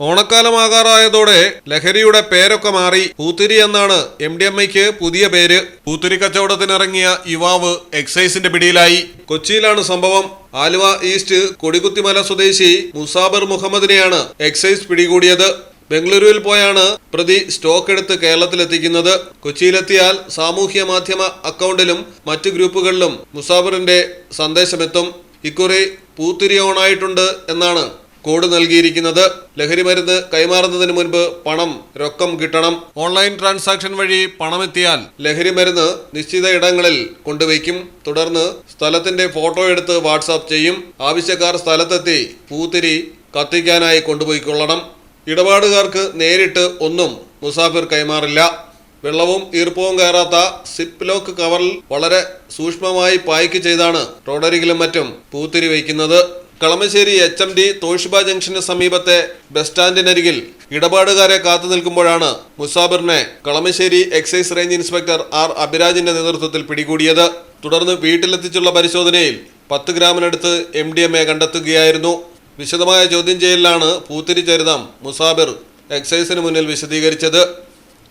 ഓണക്കാലമാകാറായതോടെ ലഹരിയുടെ പേരൊക്കെ മാറി പൂത്തിരി എന്നാണ് എം ഡി എം ഐക്ക് പുതിയ പേര്. പൂത്തിരി കച്ചവടത്തിനിറങ്ങിയ യുവാവ് എക്സൈസിന്റെ പിടിയിലായി. കൊച്ചിയിലാണ് സംഭവം. ആലുവ ഈസ്റ്റ് കൊടികുത്തിമല സ്വദേശി മുസാബർ മുഹമ്മദിനെയാണ് എക്സൈസ് പിടികൂടിയത്. ബംഗളൂരുവിൽ പോയാണ് പ്രതി സ്റ്റോക്ക് എടുത്ത് കേരളത്തിലെത്തിക്കുന്നത്. കൊച്ചിയിലെത്തിയാൽ സാമൂഹ്യ മാധ്യമ അക്കൗണ്ടിലും മറ്റു ഗ്രൂപ്പുകളിലും മുസാബറിന്റെ സന്ദേശമെത്തും. ഇക്കുറി പൂത്തിരി ഓണായിട്ടുണ്ട് എന്നാണ് കോഡ് നൽകിയിരിക്കുന്നത് ലഹരി മരുന്ന് കൈമാറുന്നതിന് മുൻപ് പണം രൊക്കം കിട്ടണം. ഓൺലൈൻ ട്രാൻസാക്ഷൻ വഴി പണമെത്തിയാൽ ലഹരി മരുന്ന് നിശ്ചിത ഇടങ്ങളിൽ കൊണ്ടുവയ്ക്കും. തുടർന്ന് സ്ഥലത്തിന്റെ ഫോട്ടോ എടുത്ത് വാട്സാപ്പ് ചെയ്യും. ആവശ്യക്കാർ സ്ഥലത്തെത്തി പൂത്തിരി കത്തിക്കാനായി കൊണ്ടുപോയിക്കൊള്ളണം. ഇടപാടുകാർക്ക് നേരിട്ട് ഒന്നും മുസാഫിർ കൈമാറില്ല. വെള്ളവും ഈർപ്പവും കയറാത്ത സിപ്പ് ലോക്ക് കവറിൽ വളരെ സൂക്ഷ്മമായി പായ്ക്ക് ചെയ്താണ് റോഡരികിലും മറ്റും പൂത്തിരി വയ്ക്കുന്നത്. Kalamassery H M T Toshiba junction സമീപത്തെ ബസ് സ്റ്റാൻഡിനരികിൽ ഇടപാടുകാരെ കാത്തു നിൽക്കുമ്പോഴാണ് മുസാബിറിനെ Kalamassery excise range inspector R അഭിരാജിന്റെ നേതൃത്വത്തിൽ പിടികൂടിയത്. തുടർന്ന് വീട്ടിലെത്തിച്ചുള്ള പരിശോധനയിൽ പത്ത് ഗ്രാമിനടുത്ത് എം ഡി എം എ കണ്ടെത്തുകയായിരുന്നു. വിശദമായ ചോദ്യം ചെയ്യലിലാണ് പൂത്തിരി ചരിതം മുസാബിർ എക്സൈസിന് മുന്നിൽ വിശദീകരിച്ചത്.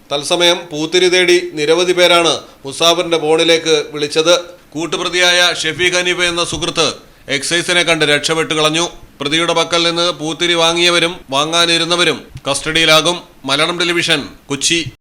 തത്സമയം പൂത്തിരി തേടി നിരവധി പേരാണ് മുസാബിറിന്റെ ഫോണിലേക്ക് വിളിച്ചത്. കൂട്ടുപ്രതിയായ ഷെഫീഖ് ഹനീഫ എന്ന സുഹൃത്ത് എക്സൈസിനെ കണ്ട് രക്ഷപ്പെട്ടു കളഞ്ഞു. പ്രതിയുടെ പക്കൽ നിന്ന് പൂത്തിരി വാങ്ങിയവരും വാങ്ങാനിരുന്നവരും കസ്റ്റഡിയിലാകും. മലയാളം ടെലിവിഷൻ കൊച്ചി.